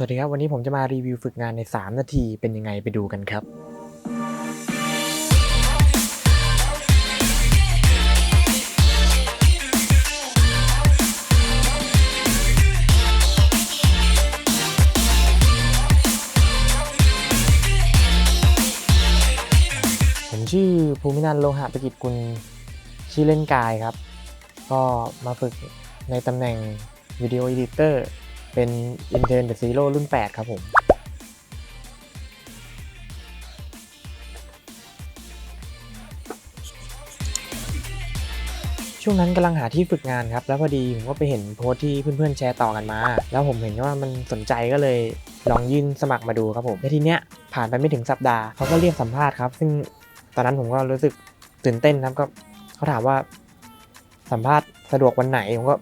สวัสดีครับ วันนี้ผมจะมารีวิวฝึกงานใน 3 นาทีเป็นยังไงไปดูกันครับ ผมชื่อภูมินันโลหะประกิจกุลชื่อเล่นกายครับ ก็มาฝึกในตำแหน่งวิดีโอ e ดิเตอร์ เป็น Intern The Zero รุ่น 8 ครับผม ช่วงนั้นกำลังหาที่ฝึกงานครับ แล้วพอดีผมก็ไปเห็นโพสที่เพื่อนๆแชร์ต่อกันมา แล้วผมเห็นว่ามันสนใจก็เลยลองยื่นสมัครมาดูครับผมและทีเนี้ยผ่านไปไม่ถึงสัปดาห์เขาก็เรียกสัมภาษณ์ครับ ซึ่งตอนนั้นผมก็รู้สึกตื่นเต้นครับก็เขาถามว่าสัมภาษณ์สะดวกวันไหน ผมก็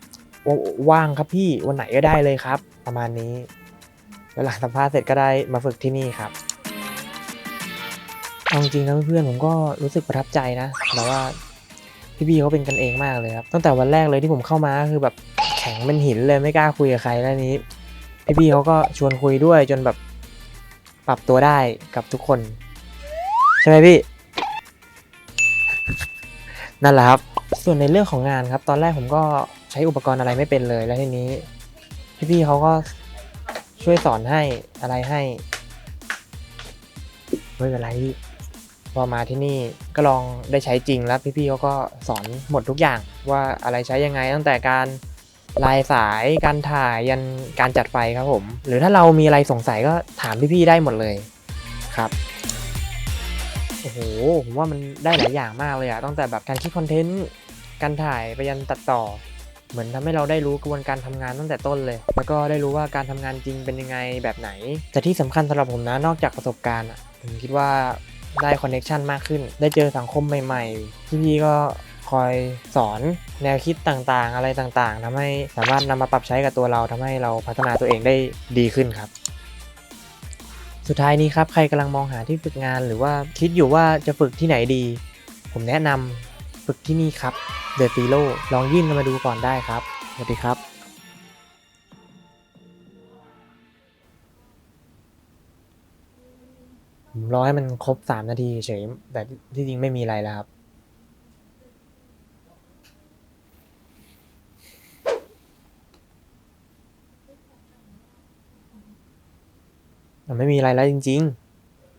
ว่างครับพี่วันไหนก็ได้เลยครับ ประมาณนี้ แล้วหลังสัมภาษณ์เสร็จก็ได้มาฝึกที่นี่ครับเอาจริงๆนะเพื่อนผมก็รู้สึกประทับใจนะแต่ว่าพี่พี่เขาเป็นกันเองมากเลยครับตั้งแต่วันแรกเลยที่ผมเข้ามาคือแบบแข็งเป็นหินเลยไม่กล้าคุยกับใครแล้วนี้พี่พี่เขาก็ชวนคุยด้วยจนแบบปรับตัวได้กับทุกคน ใช่ไหมพี่ นั่นแหละครับ ส่วนในเรื่องของงานครับ ตอนแรกผมก็ ช้อุปกรณ์อะไรไม่เป็นเลย แล้วทีนี้พี่พี่เขาก็ช่วยสอนให้อะไรให้ไม่เป็นไรพี่พอมาที่นี่ก็ลองได้ใช้จริงแล้วพี่ๆเขาก็สอนหมดทุกอย่างว่าอะไรใช้ยังไงตั้งแต่การลายสายการถ่ายยันการจัดไฟครับผม หรือถ้าเรามีอะไรสงสัยก็ถามพี่ๆได้หมดเลยครับโอ้โหผมว่ามันได้หลายอย่างมากเลยอะตั้งแต่แบบการคิดคอนเทนต์การถ่ายไปยันตัดต่อ เหมือนทำให้เราได้รู้กระบวนการทำงานตั้งแต่ต้นเลย แล้วก็ได้รู้ว่าการทำงานจริงเป็นยังไงแบบไหน แต่ที่สำคัญสำหรับผมนะนอกจากประสบการณ์ผมคิดว่าได้คอนเน็ชันมากขึ้น ได้เจอสังคมใหม่ๆพี่ๆก็คอยสอนแนวคิดต่างๆ อะไรต่างๆทำให้สามารถนำมาปรับใช้กับตัวเราทำให้เราพัฒนาตัวเองได้ดีขึ้นครับ สุดท้ายนี้ครับใครกำลังมองหาที่ฝึกงาน หรือว่าคิดอยู่ว่าจะฝึกที่ไหนดี ผมแนะนำ ฝึกที่นี่ครับ The Zero ลองยื่นมาดูก่อนได้ครับ สวัสดีครับผมรอให้มันครบสามนาทีเฉย แต่ที่จริงไม่มีอะไรแล้วครับ มันไม่มีอะไรแล้วจริง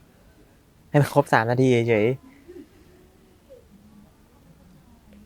ๆ ให้มันครบสามนาทีเฉย